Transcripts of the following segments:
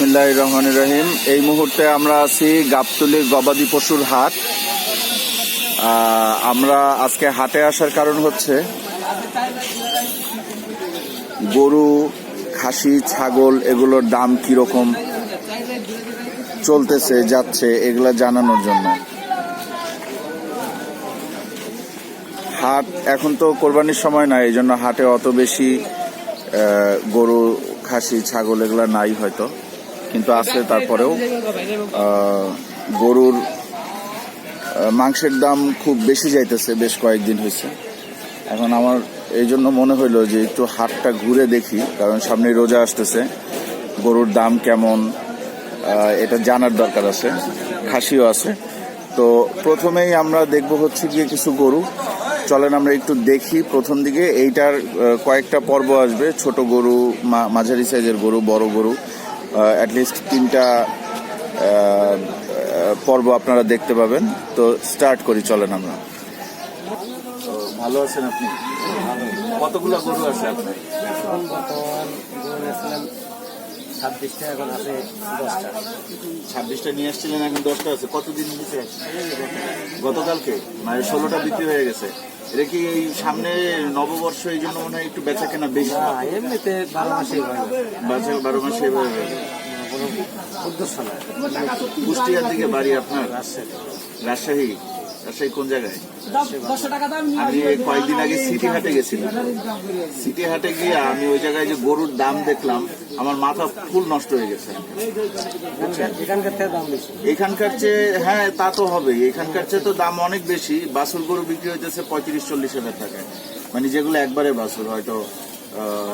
বিসমিল্লাহ রহমান রহিম। এই মুহূর্তে আমরা আছি গাবতলির গবাদি পশুর হাট। আমরা আজকে হাটে আসার কারণ হচ্ছে গরু, খাসি, ছাগল এগুলোর দাম কীরকম চলতেছে, যাচ্ছে, এগুলা জানানোর জন্য। হাট এখন তো কোরবানির সময় না এই জন্য হাটে অত বেশি গরু, খাসি, ছাগল এগুলা নাই হয়তো। কিন্তু আছে তারপরেও গরুর মাংসের দাম খুব বেশি যাইতেছে, বেশ কয়েকদিন হয়েছে এখন আমার এই জন্য মনে হইল যে একটু হাটটা ঘুরে দেখি, কারণ সামনে রোজা আসতেছে, গরুর দাম কেমন এটা জানার দরকার আছে, খাসিও আছে। তো প্রথমেই আমরা দেখব হচ্ছে গিয়ে কিছু গরু। চলেন আমরা একটু দেখি প্রথম দিকে, এইটার কয়েকটা পর্ব আসবে, ছোট গরু মাঝারি সাইজের গরু, বড় গরু। অ্যাটলিস্ট তিনটা পর্ব আপনারা দেখতে পাবেন। তো স্টার্ট করি, চলেন আমরা। ভালো আছেন আপনি? কতগুলো গরু আছে আপনার এখন বর্তমান গরু নিয়েছিলাম ছাব্বিশটা এখন আছে দশটা। ছাব্বিশটা নিয়ে আসছিলেন এখন দশটা আছে। কতদিন দিতে গতকালকে মানে ষোলোটা বিক্রি হয়ে গেছে। এটা কি এই সামনে নববর্ষ এই জন্য মনে হয় একটু বেচা কেনা বেশি এমনিতে বারো মাসেই হয় বারো মাসে এভাবে কুষ্টিয়ার দিকে বাড়ি আপনার? রাজশাহী। রাজশাহী কোন জায়গায়? আমি কয়েকদিন আগে সিটি হাটে গেছিলাম। সিটি হাটে গিয়ে আমি ওই জায়গায় যে গরুর দাম দেখলাম আমার মাথা ফুল নষ্ট হয়ে গেছে। এখানকার এখানকার চেয়ে হ্যাঁ তা তো হবে। এখানকার চেয়ে তো দাম অনেক বেশি। বাসুর গরু বিক্রি হইতেছে পঁয়ত্রিশ চল্লিশ হাজার টাকায়। মানে যেগুলো একবারে বাসুর হয়তো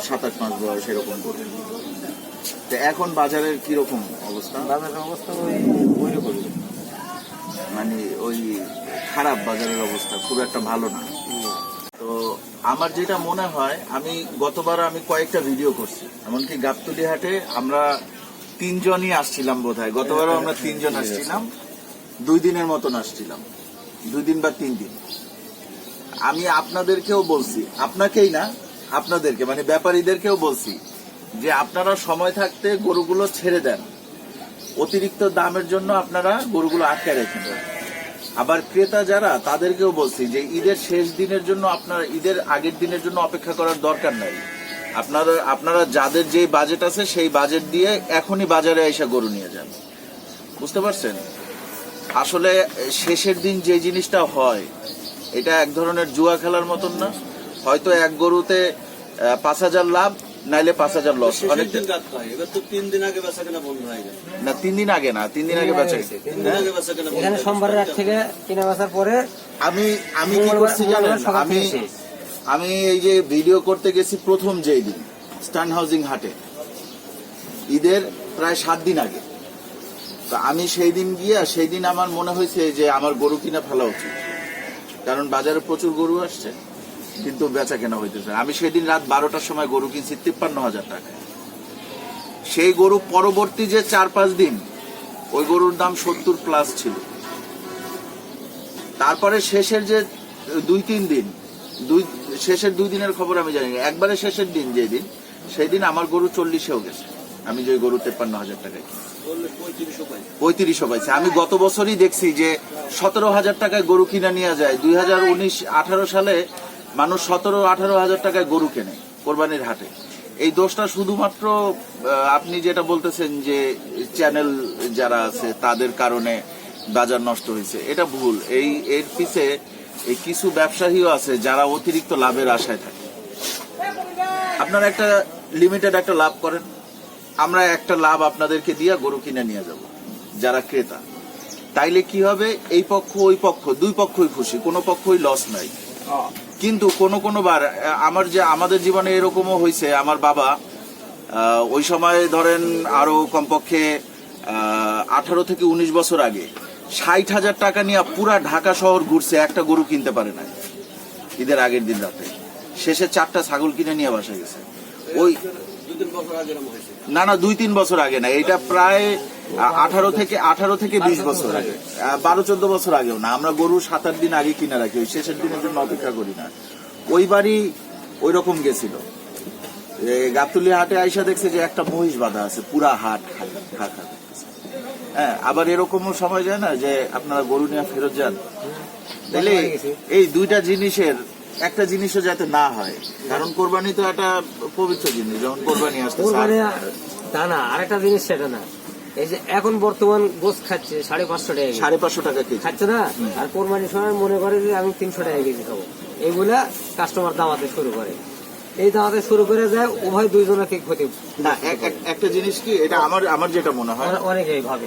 সাত আট মাস বয়স এরকম গরু তো এখন বাজারের কীরকম অবস্থা? বাজারের অবস্থা মানে ওই খারাপ বাজারের অবস্থা খুব একটা ভালো না। তো আমার যেটা মনে হয়, আমি গতবার আমি কয়েকটা ভিডিও করছি। এমনকি গাবতলি হাটে আমরা তিনজনই আসছিলাম বোধ হয় গতবারও আমরা তিনজন আসছিলাম। দুই দিনের মতন আসছিলাম। দুই দিন বা তিন দিন। আমি আপনাদেরকেও বলছি, আপনাকেই না, আপনাদেরকে মানে ব্যাপারীদেরকেও বলছি যে আপনারা সময় থাকতে গরুগুলো ছেড়ে দেন। অতিরিক্ত দামের জন্য আপনারা গরুগুলো আটকে রেখেন আবার ক্রেতা যারা, তাদেরকেও বলছি যে ঈদের শেষ দিনের জন্য আপনারা, ঈদের আগের দিনের জন্য অপেক্ষা করার দরকার নাই। আপনারা আপনারা যাদের যে বাজেট আছে, সেই বাজেট দিয়ে এখনই বাজারে এসে গরু নিয়ে যান। বুঝতে পারছেন? আসলে শেষের দিন যে জিনিসটা হয়, এটা এক ধরনের জুয়া খেলার মতন না। হয়তো এক গরুতে পাঁচ হাজার লাভ নাইলে পাঁচ হাজার লস অনেক তিন দিন আগে বেচা কেনা বন্ধ হয়ে যায় না তিন দিন আগে না তিন দিন আগে বেচা এখানে সোমবারের রাত থেকে কিনা বেচার পরে আমি আমি কি করছি জানেন? আমি আমি এই যে ভিডিও করতে গেছি প্রথম যেই দিন স্টান হাউজিং হাটে। ঈদের প্রায় সাত দিন আগে। তো আমি সেই দিন গিয়া সেই দিন আমার মনে হয়েছে যে আমার গরু কিনা ফেলা উচিত। কারণ বাজারে প্রচুর গরু আসছে। কিন্তু বেচা কেনা হইতেছে। আমি সেদিন রাত বারোটার সময় গরু কিনছি তিপ্পান্ন হাজার টাকা। সেই গরু পরবর্তী যে চার পাঁচ দিন, ওই গরুর দাম সত্তর প্লাস ছিল। তারপরে শেষের যে দুই তিন দিন, দুই, শেষের দুই দিনের খবর আমি জানি একবারে শেষের দিন যে দিন সেই দিন আমার গরু চল্লিশেও গেছে। আমি যে গরু তেপ্পান্ন হাজার টাকায় কিনি। পঁয়ত্রিশশো পাইছে। আমি গত বছরই দেখছি যে সতেরো হাজার টাকায় গরু কিনা নিয়ে যায়। দুই হাজার উনিশ আঠারো সালে মানুষ সতেরো, আঠারো হাজার টাকায় গরু কেনে কোরবানির হাটে। এই দোষটা শুধুমাত্র আপনি যেটা বলতেছেন যে চ্যানেল যারা আছে, তাদের কারণে বাজার নষ্ট হয়েছে, এটা ভুল। এই, এর পিছে এই কিছু ব্যবসায়ীও আছে যারা অতিরিক্ত লাভের আশায় থাকে। আপনারা একটা লিমিটেড একটা লাভ করেন। আমরা একটা লাভ আপনাদেরকে দিয়ে গরু কিনে নিয়ে যাব, যারা ক্রেতা। তাইলে কি হবে? এই পক্ষ, ওই পক্ষ, দুই পক্ষই খুশি, কোনো পক্ষই লস নাই। কিন্তু কোনো কোনো বার আমার যে আমাদের জীবনে এরকমও হয়েছে আমার বাবা ওই সময় ধরেন আরও কমপক্ষে আঠারো থেকে উনিশ বছর আগে ষাট হাজার টাকা নিয়ে পুরা ঢাকা শহর ঘুরছে একটা গরু কিনতে পারে না ঈদের আগের দিন রাতে। শেষে চারটা ছাগল কিনে নিয়ে বাসা গেছে। ওই না না দুই তিন বছর আগে না এটা প্রায় আঠারো থেকে আঠারো থেকে বিশ বছর আগে। বারো চোদ্দ বছর আগেও না। আমরা গরু সাত আট দিন আগে কিনে রাখি ওই শেষের দিনের জন্য অপেক্ষা করি না। ওই বাড়ি ওই রকম গেছিল। এই গাবতলি হাটে আইসা দেখছে যে একটা মহিষ বাঁধা আছে পুরা হাট খালি হ্যাঁ আবার এরকমও সময় যায় না যে আপনারা গরু নিয়ে ফেরত যান। তাহলে এই দুইটা জিনিসের একটা জিনিসও যাতে না হয়। কারণ কোরবানি তো একটা পবিত্র জিনিস যখন কোরবানি আসতে তা না আরেকটা জিনিস সেটা না। এই যে এখন বর্তমান গোস খাচ্ছে সাড়ে পাঁচশো টাকা সাড়ে পাঁচশো টাকা কেজি। খাচ্ছে না? আর কোরবানির সময় মনে করে যে আমি তিনশো টাকা কেজি খাব। এইগুলা কাস্টমার দামাতে শুরু করে। এই দামাতে শুরু করে যায় উভয় দুইজনকে ক্ষতি না এক- এক- একটা জিনিস কি এটা আমার আমার যেটা মনে হয় অনে- অনেকেই ভাবে।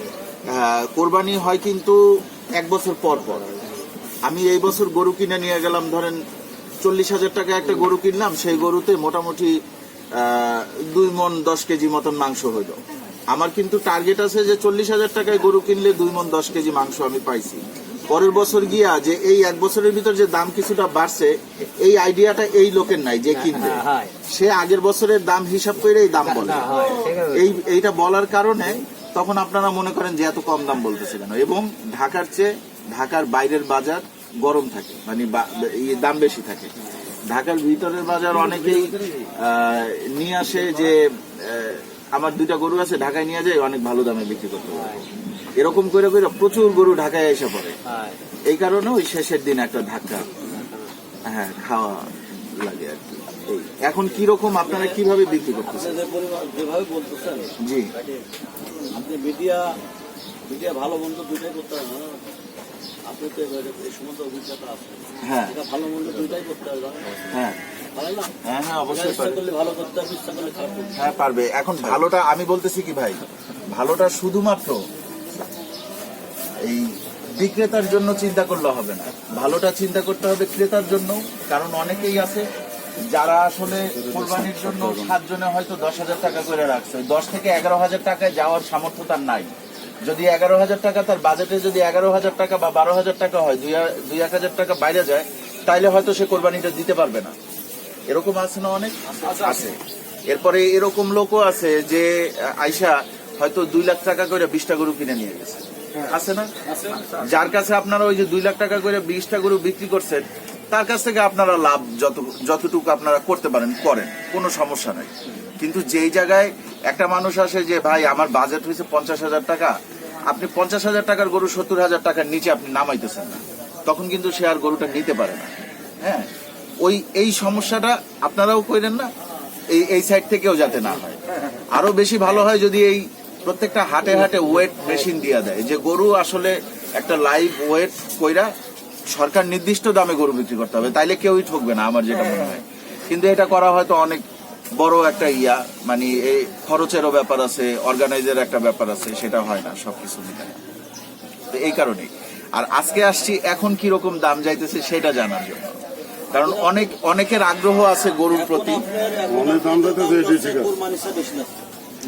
কোরবানি হয় কিন্তু এক বছর পর পর। আমি এই বছর গরু কিনে নিয়ে গেলাম ধরেন চল্লিশ হাজার টাকা একটা গরু কিনলাম সেই গরুতে মোটামুটি দুই মন দশ কেজি মতন মাংস হইল। আমার কিন্তু টার্গেট আছে যে চল্লিশ হাজার টাকায় গরু কিনলে দুই মন দশ কেজি মাংস আমি পাইছি। পরের বছর গিয়া যে এই এক বছরের ভিতর যে দাম কিছুটা বাড়ছে এই আইডিয়াটা এই লোকের নাই যে কিনবে। হ্যাঁ, সে আগের বছরের দাম হিসাব করে এই দাম বলে। হয়। এই এইটা বলার কারণে তখন আপনারা মনে করেন যে এত কম দাম বলতেছে কেন? এবং ঢাকার চেয়ে ঢাকার বাইরের বাজার গরম থাকে মানে দাম বেশি থাকে। ঢাকার ভিতরের বাজার অনেকেই নিয়ে আসে যে আমার দুইটা গরু আছে ঢাকায় নিয়ে যায় অনেক ভালো দামে বিক্রি করতে পারে এরকম করে করে প্রচুর গরু ঢাকায় এসে পড়ে। এই কারণে ওই শেষের দিন একটা ধাক্কা। হ্যাঁ খাওয়া লাগে আর কি। এখন কি রকম আপনারা কীভাবে বিক্রি করতেছেন? যেভাবে বলতেছেন জি। আপনি মিডিয়া মিডিয়া ভালো মন্দ দুইটাই করতে হবে না আপনি তো এই সমস্ত অভিজ্ঞতা আছে। হ্যাঁ। এটা ভালো মন্দ দুইটাই করতে হবে হ্যাঁ। হ্যাঁ হ্যাঁ অবশ্যই। হ্যাঁ পারবে। এখন ভালোটা আমি বলতেছি কি ভাই? ভালোটা শুধুমাত্র এই বিক্রেতার জন্য চিন্তা করলে হবে না। ভালোটা চিন্তা করতে হবে ক্রেতার জন্য কারণ অনেকেই আছে যারা আসলে কোরবানির জন্য সাতজনে হয়তো দশ হাজার টাকা করে রাখছে। দশ থেকে এগারো হাজার টাকায় যাওয়ার সামর্থ্য তার নাই। যদি এগারো হাজার টাকা তার বাজেটে যদি এগারো হাজার টাকা বা বারো হাজার টাকা হয় দুই এক হাজার টাকা বাইরে যায় তাইলে হয়তো সে কোরবানিটা দিতে পারবে না। এরকম আছে না অনেক? আছে এরপরে এরকম লোকও আছে যে আইসা হয়তো দুই লাখ টাকা করে বিশটা গরু কিনে নিয়ে গেছে। আছে না? যার কাছে আপনারা ওই যে দুই লাখ টাকা করে বিশটা গরু বিক্রি করছেন তার কাছ থেকে আপনারা লাভ যত যতটুকু আপনারা করতে পারেন, করেন। কোনো সমস্যা নাই। কিন্তু যেই জায়গায় একটা মানুষ আসে যে, ভাই, আমার বাজেট হয়েছে পঞ্চাশ হাজার টাকা। আপনি পঞ্চাশ হাজার টাকার গরু সত্তর হাজার টাকার নিচে আপনি নামাইতেছেন না। তখন কিন্তু সে আর গরুটা নিতে পারে না। হ্যাঁ? ওই, এই সমস্যাটা আপনারাও করেন না, এই এই সাইড থেকেও যাতে না হয়। আরও বেশি ভালো হয় যদি এই প্রত্যেকটা হাটে হাটে ওয়েট মেশিন দিয়ে দেয়। যে গরু আসলে একটা লাইভ ওয়েট কইরা সরকার নির্দিষ্ট দামে গরু বিক্রি করতে হবে তাইলে কেউই ঠকবে না আমার যেটা মনে হয়। কিন্তু এটা করা হয়তো অনেক বড় একটা ইয়া মানে এই খরচেরও ব্যাপার আছে অর্গানাইজের একটা ব্যাপার আছে সেটা হয় না সবকিছু মিলায় তো এই কারণেই। আর আজকে আসছি এখন কি রকম দাম যাইতেছে সেটা জানার জন্য। কারণ অনেক অনেকের আগ্রহ আছে গরুর প্রতি। অনেক দাম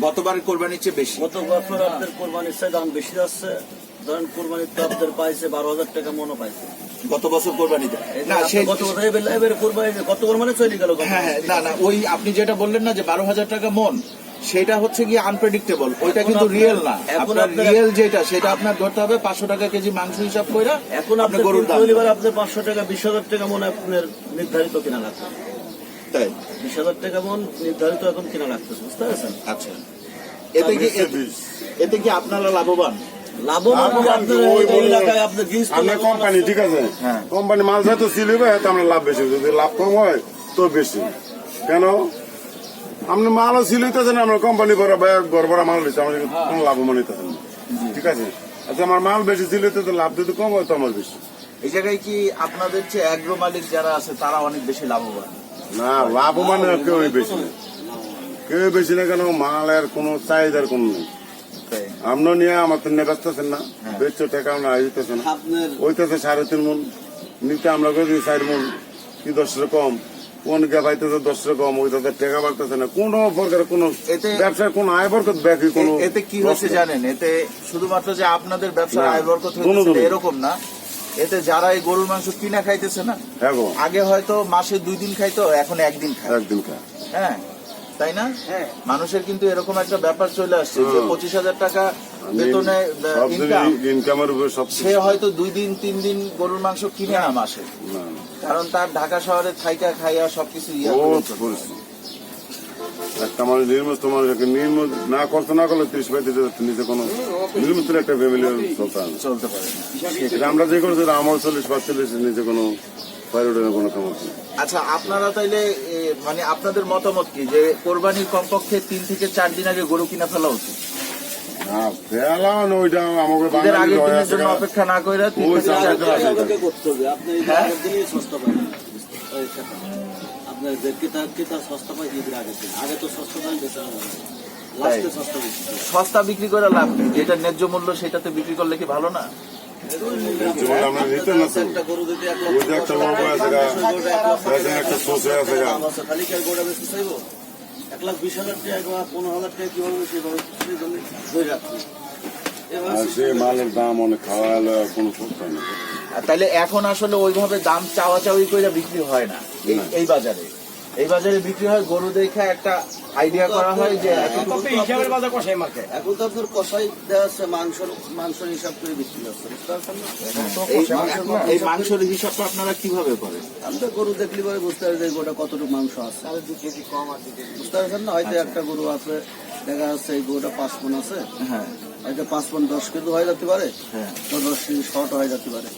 গতবার কোরবানির চেয়ে বেশি। গত বছর কোরবানির চেয়ে দাম বেশি যাচ্ছে। ধরেন কোরবানির তো আপনার পাইছে বারো হাজার টাকা মনে পাইছে। গত বছর কোরবানিতে না সেই গত বছর এবার এবার কোরবানি গত কোরবানি চলে গেল হ্যাঁ হ্যাঁ না না ওই আপনি যেটা বললেন না যে বারো হাজার টাকা মন সেটা হচ্ছে কি আনপ্রেডিক্টেবল ওইটা কিন্তু রিয়েল না। আপনার রিয়েল যেটা সেটা আপনার ধরতে হবে পাঁচশো টাকা কেজি মাংস হিসাব করে এখন আপনি আপনার গরুর দাম। আপনার পাঁচশো টাকা বিশ হাজার টাকা মনে আপনার নির্ধারিত কিনা লাগছে তাই? বিশ হাজার টাকা মন নির্ধারিত এখন কিনা লাগতেছে বুঝতে পারছেন? আচ্ছা। এতে কি এতে কি আপনারা লাভবান? লাভবান কোম্পানি ঠিক আছে? হ্যাঁ। কোম্পানি মাল যেহেতু সিলিবে আপনার লাভ বেশি যদি লাভ কম হয় তো বেশি। কেন? আপনি মালও সিলিতেছেন আমরা কোম্পানি করে গড়বড়া মাল দিচ্ছে আমাদের কোনো লাভবান হইতেছেন না। ঠিক আছে? আচ্ছা আমার মাল বেশি সিলিতে তো লাভ যদি কম হয় তো আমার বেশি। এই জায়গায় কি আপনাদের চেয়ে অ্যাগ্রো মালিক যারা আছে তারা অনেক বেশি লাভবান? না লাভবান কেউই বেশি না। কেউই বেশি না কেন মালের কোনো চাহিদার কোনো নেই। তাই? নিয়ে আমার তো নিয়ে না হ্যাঁ। বেচছো টাকা আমরা আইতেছে না। ওইটাতে সাড়ে তিন মন নিতে আমরা করে দিই চার মন কি দশ রকম কোন গে পাইতেছে দশ রকম ওইটাতে টাকা বাড়তেছে না। কোন প্রকার কোন এতে- ব্যবসার কোন আয় বরকত ব্যাকি কোন এতে কি হয়েছে জানেন? এতে শুধুমাত্র যে আপনাদের ব্যবসার আয় বরকত কোনো এরকম না। এতে যারা এই গরুর মাংস কিনা খাইতেছে না হ্যাঁ আগে হয়তো মাসে দুই দিন খাইতো এখন একদিন খায়। একদিন খা হ্যাঁ। তাই না? হ্যাঁ। মানুষের কিন্তু এরকম একটা ব্যাপার চলে আসছে যে পঁচিশ হাজার টাকা বেতনে ইনকাম ইনকামের উপরে সে হয়তো দুই দিন তিন দিন গরুর মাংস কিনে না মাসে। কারণ তার ঢাকা শহরে থাইকা খাইয়া সবকিছু ইয়া একটা মানুষ নির্মূল না করতে না করলে ত্রিশ পঁয়ত্রিশ হাজার নিজে কোনো নির্মূল একটা ফ্যামিলি চলতে চলতে পারে। আমরা যে করছি আমার চল্লিশ পাঁচচল্লিশ নিজে কোনো পারিবারিক কোনো সমস্যা নেই। আচ্ছা আপনারা তাইলে মানে আপনাদের মতামত কি যে কোরবানির কমপক্ষে তিন থেকে চার দিন আগে গরু কিনা ফেলা উচিত? না ফেলা ওইটা আমাকে বাঙালি আগের আছে অপেক্ষা না করে তিন থেকে চার চার দিন দিন আগে। করতে হবে। আপনি হ্যাঁ? আগের দিনই সস্তা পাবেন আপনার সস্তা পাই ঈদের আগের আগে তো সস্তা দাম বেচা সস্তা বিক্রি করে লাভ নেই। যেটা ন্যায্য মূল্য সেটাতে বিক্রি করলে কি ভালো না? আমরা নিতে না একটা গরু যদি এক ওই যে একটা লোক আছে একটা সোসে আছে গা। খালি কি আর গরুটা বেশি চাইব এক লাখ বিশ হাজার টাকা পনেরো হাজার টাকা কীভাবে বেশি হবে সেই জন্য ধরে রাখছি এবার মালের দাম অনেক খাওয়া হলে কোনো সস্তা নেই আর তাইলে এখন আসলে ওইভাবে দাম চাওয়া চাওয়ি করে বিক্রি হয় না এই এই বাজারে এই বাজারে বিক্রি হয় গরু দেখে একটা আইডিয়া করা হয় যে এখন হিসাবের বাজার কষাই মার্কেট এখন তো আপনার কষাই দেওয়া আছে মাংসর মাংসর হিসাব করে বিক্রি হচ্ছে? এই মাংসের হিসাবটা আপনারা কীভাবে করেন? আমি তো গরু দেখলি পরে বুঝতে পারি যে গোটা কতটুকু মাংস আছে। দু কেজি কম আর বুঝতে পারছেন না? হয়তো একটা গরু আছে দেখা যাচ্ছে এই গরুটা পাঁচ পন আছে। হ্যাঁ। হয়তো পাঁচ পন দশ কেজি হয়ে যেতে পারে। হ্যাঁ। দশ কেজি শর্ট হয়ে যেতে পারে।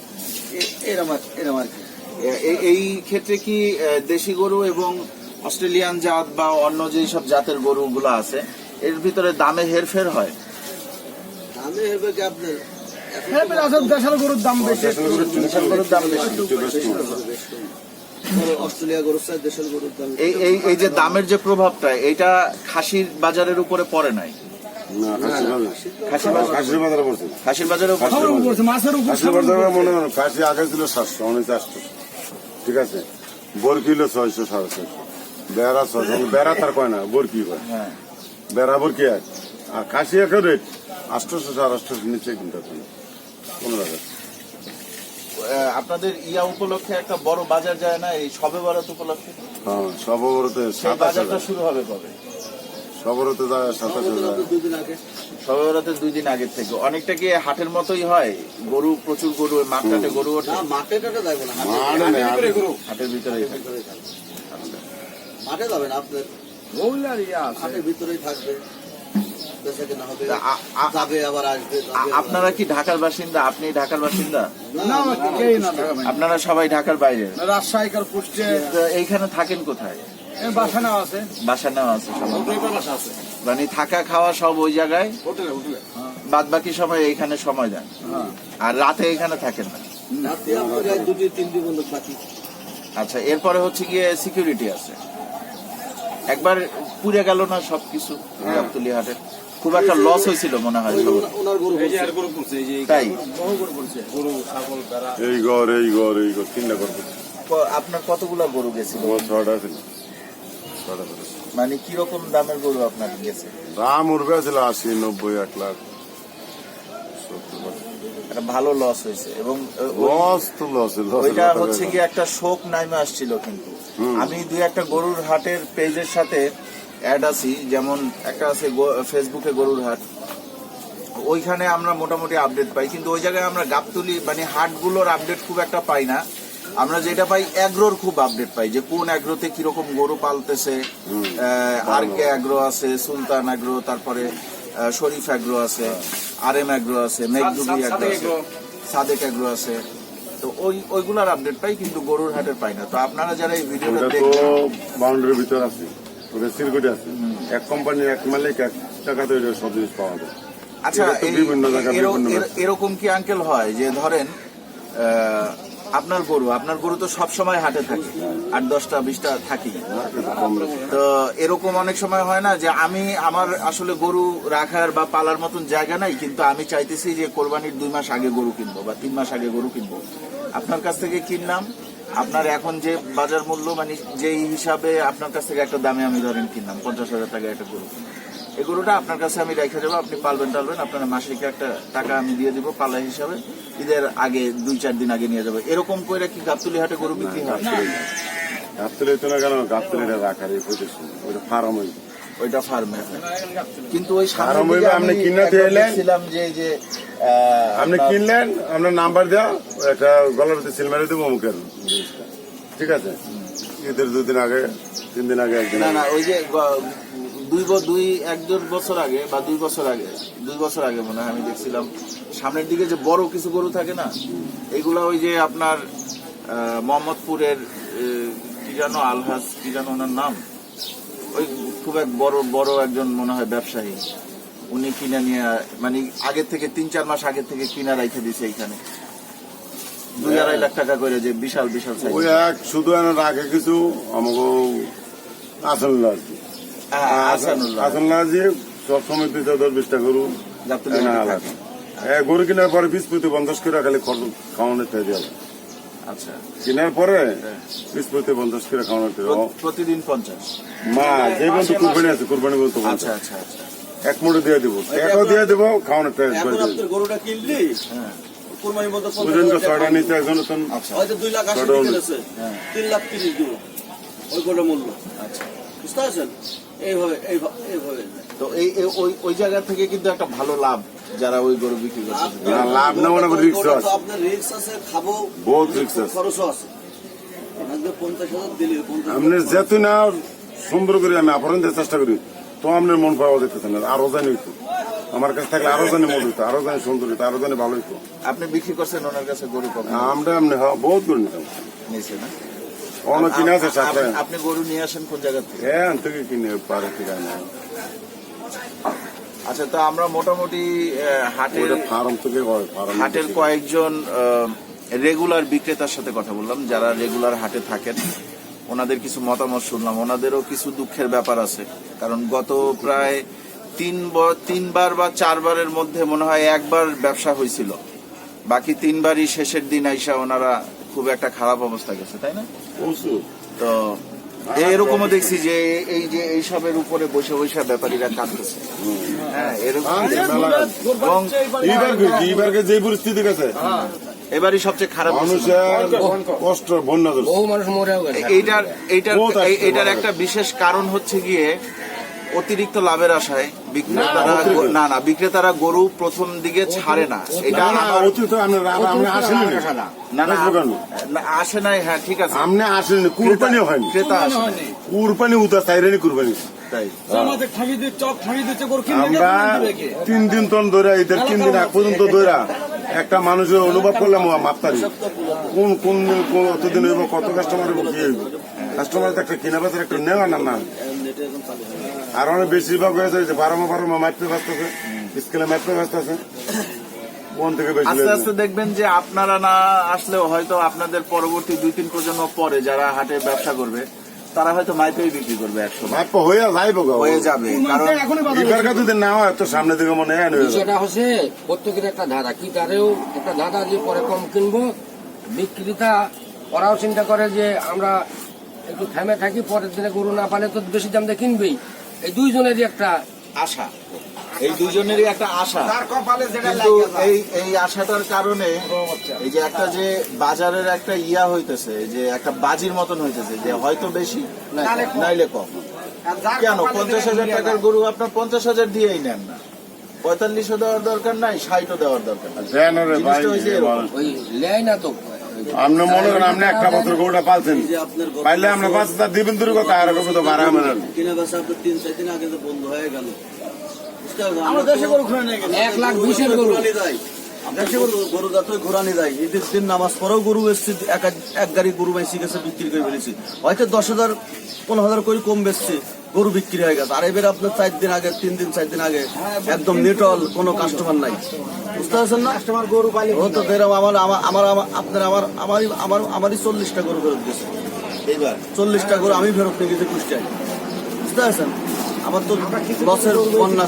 এরম আর- এরম আর কি। এই- এই ক্ষেত্রে কি দেশি গরু এবং অস্ট্রেলিয়ান জাত বা অন্য যেই সব জাতের গরুগুলো আছে এর ভিতরে দামে হেরফের হয়? আমি হেবে কি আপনার? হ্যাঁ গরুর দাম বেশি। গরুর দাম বেশি। অস্ট্রেলিয়া গরুর চাই দেশের গরুর দাম এই এই এই যে দামের যে প্রভাবটা এটা খাসির বাজারের উপরে পড়ে নাই? খাসির বাজারে পড়ছে। খাসির বাজারেও বাজারে। মাছের উপর খাসির বাজারে মনে হয় খাসি আগে ছিল সাতশো অনেক চারশো ঠিক আছে? বরকিলো ছয়শো সাড়ে ছয়শো? বেড়া ছয়শো। বেড়া তার কয় না বরকি কয়? হ্যাঁ। বেড়া বরকি এক? আর খাসি এক রেট আষ্টশো সাড়ে আষ্টশো নিচে কিনতে পনেরো হাজার। আপনাদের ইয়া উপলক্ষে একটা বড় বাজার যায় না এই সবে বরাত উপলক্ষে? হ্যাঁ সবে বরাতে বাজারটা শুরু হবে কবে? সবরতে যায় সাতাশ হাজার। দুদিন আগে সবে বরাতের দুই দিন আগের থেকে। অনেকটা কি হাটের মতোই হয়? গরু প্রচুর গরু মাঠটাতে গরু ওঠে? মাঠে যাবে না মানে হাটের ভিতরেই। মাঠে যাবে না আপনার হাটের ভিতরেই থাকবে। আপনারা কি ঢাকার বাসিন্দা? আপনি ঢাকার বাসিন্দা? আপনারা সবাই ঢাকার বাইরে? রাজশাহী এইখানে থাকেন কোথায়? বাসা নেওয়া আছে। বাসা নেওয়া আছে সবার বাসা আছে। মানে থাকা খাওয়া সব ওই জায়গায়? বাদ বাকি সময় এইখানে সময় দেন। আর রাতে এখানে থাকেন না? আচ্ছা এরপরে হচ্ছে গিয়ে সিকিউরিটি আছে। একবার পুড়ে গেল না সবকিছু গাবতলি হাটে খুব একটা লস হয়েছিল মনে হয় এই তাই? ঘর এই ঘর এই ঘর তিনটা ঘর আপনার কতগুলো গরু গেছিল? ছটা ছিল। মানে কীরকম দামের গরু আপনার গেছে? দাম উঠবে ছিল আশি নব্বই এক লাখ একটা ভালো লস হয়েছে এবং লস তো লস ওইটা হচ্ছে কি একটা শোক নামে আসছিল কিন্তু। আমি দুই একটা গরুর হাটের পেজের সাথে অ্যাড আছি যেমন একটা আছে ফেসবুকে গরুর হাট। ওইখানে আমরা মোটামুটি আপডেট পাই কিন্তু ওই জায়গায় আমরা গাবতলি মানে হাটগুলোর আপডেট খুব একটা পাই না। আমরা যেটা পাই অ্যাগ্রোর খুব আপডেট পাই যে কোন অ্যাগ্রোতে কীরকম গরু পালতেছে আর কে অ্যাগ্রো আছে সুলতান অ্যাগ্রো তারপরে শরীফ অ্যাগ্রো আছে আর এম অ্যাগ্রো আছে মেঘদুবি সাদেক অ্যাগ্রো আছে সাদেক অ্যাগ্রো আছে। তো ওই ওইগুলার আপডেট পাই কিন্তু গরুর হাটের পাই না। তো আপনারা যারা এই ভিডিওটা ওটা দেখবেন বাউন্ডারির ভিতর আছে সিলগুটি আছে। এক কোম্পানি এক মালিক এক টাকাতে সব জিনিস পাওয়া যায়। আচ্ছা এরকম কি আঙ্কেল হয় যে ধরেন আহ, আপনার গরু আপনার গরু তো সব সময় হাটে থাকে, আট দশটা, বিশটা থাকি। তো এরকম অনেক সময় হয় না যে আমি আমার আসলে গরু রাখার বা পালার মতন জায়গা নাই, কিন্তু আমি চাইতেছি যে কোরবানির দুই মাস আগে গরু কিনবো বা তিন মাস আগে গরু কিনবো আপনার কাছ থেকে কিনলাম আপনার এখন যে বাজার মূল্য মানে যেই হিসাবে আপনার কাছ থেকে একটা দামে আমি ধরেন কিনলাম, পঞ্চাশ হাজার টাকা একটা গরু এই গরুটা আপনার কাছে আমি রেখে যাব আপনি পালবেন টালবেন। আপনার মাসিক একটা টাকা আমি দিয়ে দিব পালা হিসাবে। ঈদের আগে দুই চার দিন আগে নিয়ে যাব। এরকম করে কি গাবতলি হাটে গরু বিক্রি হয়? গাবতলি তো না কেন? গাবতলি রাখার এই ওইটা ফার্ম ওইটা ফার্মে কিন্তু ওই হইবে, আপনি কিনে এলেন? যে যে আপনি কিনলেন আপনার নাম্বার দেওয়া একটা গলাতে সিল মেরে দেবো অমুকের ঠিক আছে? ঈদের দুদিন আগে তিন দিন আগে একদিন না না ওই যে দুই দুই, এক দেড় বছর আগে বা দুই বছর আগে, দুই বছর আগে মনে হয় আমি দেখছিলাম, সামনের দিকে যে বড় কিছু গরু থাকে না, এগুলা ওই যে আপনার মোহাম্মদপুরের কি জানো আলহাজ, কি জানো ওনার নাম, ওই খুব এক বড় বড় একজন মনে হয় ব্যবসায়ী, উনি কিনে নিয়ে মানে আগে থেকে তিন চার মাস আগে থেকে কিনা রাখে দিছে এইখানে। দুই আড়াই লাখ টাকা করে যে বিশাল বিশাল ওই এক শুধু রাখে কিছু আমাকে আসল আসানুল্লাহ আসল না যে সব সময় দুই দশ বিশটা গরু গরু কেনার পরে পিস প্রতি পঞ্চাশ করে খালি খরচ খাওয়ানোর দিয়ে আচ্ছা। কেনার পরে পিস প্রতি পঞ্চাশ করে খাওয়ানোর প্রতিদিন পঞ্চাশ? মা যে বলতো কুরবানি আছে কুরবানি বলতো আচ্ছা আচ্ছা আচ্ছা। এক মোটে দিয়ে দেবো। টাকাও দিয়ে দেবো খাওয়ানোর করে গরুটা কিনলি হ্যাঁ। কোরবানি বলতে বুঝলেন তো ছয়টা নিচে একজন আচ্ছা। হয়তো দুই লাখ আশি ছয়টা হলো। কিনেছে হ্যাঁ। তিন লাখ তিরিশ দিব। ওই গরুটার মূল্য। আচ্ছা। বুঝতে পারছেন? এইভাবে তো এই ওই ওই জায়গা থেকে কিন্তু একটা ভালো লাভ যারা ওই গরু বিক্রি করছে। না, লাভ না, রিস্ক আছে। আপনার রিক্স আছে খাব বহুত রিস্ক আছে। খরচও আছে। আপনি যেহেতু না সুন্দর করে আমি আপনাদের চেষ্টা করি তো আপনার মন পাওয়া যেতেছে না আরও জানি হইতো। আমার কাছে থাকলে আরও জানি মন হইতো আরও জানি সুন্দর হইতো আরও জানি ভালো হইতো। আপনি বিক্রি করছেন ওনার কাছে গরু আমরা এমনি হ্যাঁ, বহুত করে নিতাম। নিয়েছে না? অন্য কিনে আছে সাতটা আপনি- গরু নিয়ে আসেন কোন জায়গা থেকে? হ্যাঁ থেকে কিনে পারে আচ্ছা তো আমরা মোটামুটি হাটের ফার্ম থেকে হাটের কয়েকজন রেগুলার বিক্রেতার সাথে কথা বললাম যারা রেগুলার হাটে থাকেন। ওনাদের কিছু মতামত শুনলাম। ওনাদেরও কিছু দুঃখের ব্যাপার আছে। কারণ গত প্রায় তিন তিনবার বা চারবারের মধ্যে মনে হয় একবার ব্যবসা হয়েছিল। বাকি তিনবারই শেষের দিন আইসা ওনারা খুব একটা খারাপ অবস্থা গেছে তাই না? তো এরকমও দেখছি যে এই যে এইসবের উপরে বসে বসে ব্যাপারীরা কাঁদতেছে। হ্যাঁ এরকম এইবারকে যে পরিস্থিতি গেছে। এবারই সবচেয়ে খারাপ মানুষের কষ্ট বন্যা বহু মানুষ মরেও এইটার এইটার এইটার একটা বিশেষ কারণ হচ্ছে গিয়ে অতিরিক্ত লাভের আশায় বিক্রেতারা না, না বিক্রেতারা গরু প্রথম দিকে ছাড়ে না। এটা না না আসেনি। আসে নাই হ্যাঁ ঠিক আছে। আমনে আসেনি কুরবানিও হয়নি। ক্রেতা আসে নাই। কুরবানি উদা চাইরেনি কুরবানি। আমরা তিন দিন তন ধরে এদের তিন দিন আগ পর্যন্ত ধরে একটা মানুষের অনুভব করলাম মাপতারি কোন কোন কোন কতদিন হইব কত কাস্টমার হইব কি হইব? কাস্টমার তো একটা কিনা বেচার একটা নেওয়া না না। হয় আর অনেক বেশিরভাগ হয়েছে যে বারোমা বারোমা মাইপে ব্যস্ত আছে স্কেলে মাইপে ব্যস্ত আছে। থেকে আস্তে আস্তে দেখবেন যে আপনারা না আসলেও হয়তো আপনাদের পরবর্তী দুই তিন প্রজন্ম পরে যারা হাটে ব্যবসা করবে তারা হয়তো মাইপেই বিক্রি করবে একসময়। মাইপ হয়ে যাইব হয়ে যাবে কারণ এবারকার যদি না হয় তো সামনে দিকে মনে হয় সেটা হচ্ছে প্রত্যেকের একটা ধাঁধা। কি তারেও একটা ধাঁধা যে পরে কম কিনবো বিক্রেতা ওরাও চিন্তা করে যে আমরা একটু থেমে থাকি পরের দিনে গরু না পালে তো বেশি দাম দিয়ে কিনবেই। এই দুইজনেরই একটা আশা। এই দুজনেরই একটা আশা। তার কপালে কিন্তু এই এই আশাটার কারণে এই যে একটা যে বাজারের একটা ইয়া হইতেছে যে একটা বাজির মতন হইতেছে যে হয়তো বেশি নাইলে কম। কেন? পঞ্চাশ হাজার টাকার গরু আপনার পঞ্চাশ হাজার দিয়েই নেন না। পঁয়তাল্লিশও দেওয়ার দরকার নাই ষাটও দেওয়ার দরকার নাই। ওই লেয় না তো। আপনি মনে করেন আপনি একটা বছর গরুটা পালছেন পাইলে আমরা পাঁচ হাজার দিবেন দূর কথা আর কত তো বাড়া হবে না। কিনা বেচা আপনার তিন চার দিন আগে তো বন্ধ হয়ে গেল। আমরা দেশে গরু ঘুরে নিয়ে গেছি এক লাখ গরু। গরু ঈদের দিন নামাজ পরেও গরু এসছে এক এক গাড়ি গরু বেশি গেছে বিক্রি করে ফেলেছি। হয়তো দশ হাজার পনেরো হাজার করে কম বেচছে। গরু বিক্রি হয়ে গেছে। আর এবার আপনার চার দিন আগে তিন দিন চার দিন আগে একদম নিটল কোনো কাস্টমার নাই। বুঝতে পারছেন না? কাস্টমার গরু পালি ও তো এরকম আমার আমার আপনার আমার আমারই আমার আমারই চল্লিশটা গরু ফেরত গেছে এইবার? চল্লিশটা গরু আমি ফেরত নিয়ে গেছি কুষ্টিয়ায়। বুঝতে পারছেন? আমার তো লসের বন্যা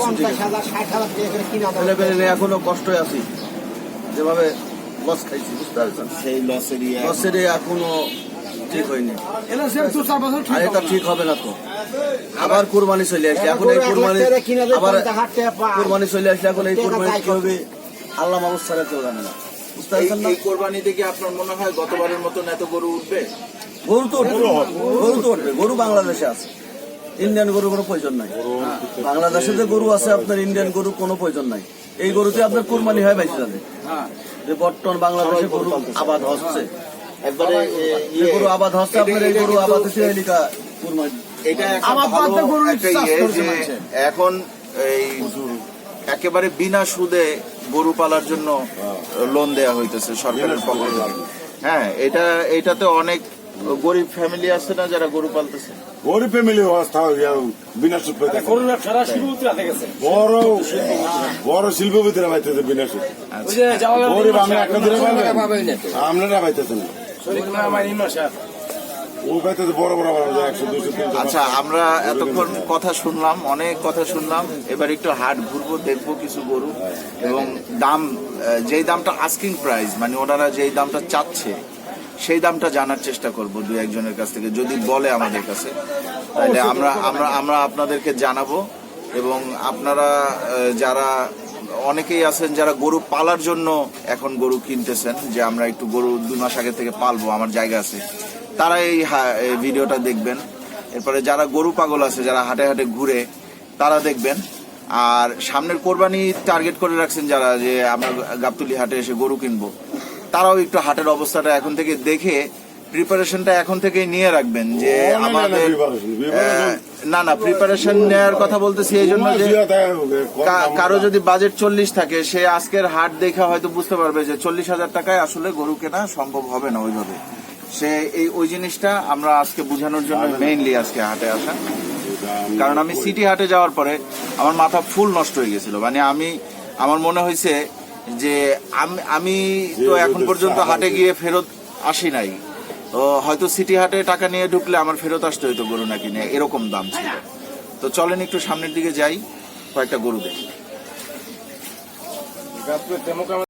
ছেলে পেলে নিয়ে এখনও কষ্ট আছি। যেভাবে লস খাইছি বুঝতে পারছেন? সেই লসের ইয়া লসের এখনও ঠিক হয়নি। আর এটা ঠিক হবে না তো। আবার কুরবানি চলে আসলে এখন এই কুরবানি আবার কুরবানি চলে আসলে এখন এই কুরবানি কি হবে? আল্লাহ মানুষ ছাড়া কেউ জানে না। এই পারছেন না? এই কোরবানিতে কি আপনার মনে হয় গতবারের মতন এত গরু উঠবে? গরু তো গরু তো উঠবে। গরু বাংলাদেশে আছে। ইন্ডিয়ান গরু কোনো প্রয়োজন নাই। বাংলাদেশে যে গরু আছে আপনার ইন্ডিয়ান গরু কোনো প্রয়োজন নাই। এই গরুতে আপনার কুরবানি হয় বাইশে যাবে যে বর্তমান বাংলাদেশে গরু আবাদ হচ্ছে। একবারে ইয়ে। গরু আবাদ হচ্ছে আপনার এই গরু আবাদ হচ্ছে এলিকা কুরবানি। এটা আমার পাতে গরুর একটা চাষ ইয়ে। এখন এই একেবারে বিনা সুদে গরু পালার জন্য লোন দেয়া হইতেছে সরকারের পক্ষ থেকে। হ্যাঁ এটা এটাতে অনেক গরিব ফ্যামিলি আছে না যারা গরু পালতেছে? গরিব ফ্যামিলি অবস্থা বিনা সুদ পেতে গরুর শিল্পপতি হাতে গেছে। বড় বড় শিল্পপতিরা পাইতেছে বিনা সুদ। জালালের গরিব আমি একটা দিনে পাবেন? পাবেই না। না। আচ্ছা আমরা এতক্ষণ কথা শুনলাম, অনেক কথা শুনলাম। এবার একটু হাট ঘুরবো, দেখব কিছু গরু। এবং দাম যেই দামটা আস্কিং প্রাইস মানে ওনারা যেই দামটা চাচ্ছে, সেই দামটা জানার চেষ্টা করব দু একজনের কাছ থেকে, যদি বলে আমাদের কাছে। তাহলে আমরা আমরা আমরা আপনাদেরকে জানাব। এবং আপনারা যারা অনেকেই আছেন যারা গরু পালার জন্য এখন গরু কিনতেছেন, যে আমরা একটু গরু দুই মাস আগে থেকে পালবো, আমার জায়গা আছে। তারা এই ভিডিওটা দেখবেন। এরপরে যারা গরু পাগল আছে, যারা হাটে হাটে ঘুরে, তারা দেখবেন। আর সামনের কোরবানি টার্গেট করে রাখছেন যারা, যে আমরা গাবতুলি হাটে এসে গরু কিনবো, তারাও একটু হাটের অবস্থাটা এখন থেকে দেখে প্রিপারেশনটা এখন থেকেই নিয়ে রাখবেন যে আমাদের। না না প্রিপারেশন নেওয়ার কথা বলতেছি এই জন্য যে কারও যদি বাজেট চল্লিশ থাকে সে আজকের হাট দেখে হয়তো বুঝতে পারবে যে চল্লিশ হাজার টাকায় আসলে গরু কেনা সম্ভব হবে না ওইভাবে। সে এই ওই জিনিসটা আমরা আজকে বোঝানোর জন্য মেইনলি আজকে হাটে আসা। কারণ আমি সিটি হাটে যাওয়ার পরে আমার মাথা ফুল নষ্ট হয়ে গেছিল। মানে আমি আমার মনে হয়েছে যে আমি তো এখন পর্যন্ত হাটে গিয়ে ফেরত আসি নাই। হয়তো সিটি হাটে টাকা নিয়ে ঢুকলে আমার ফেরত আসতে হইতো গরু না কিনে এরকম দাম ছিল। তো চলেন একটু সামনের দিকে যাই, কয়েকটা গরু দেখি।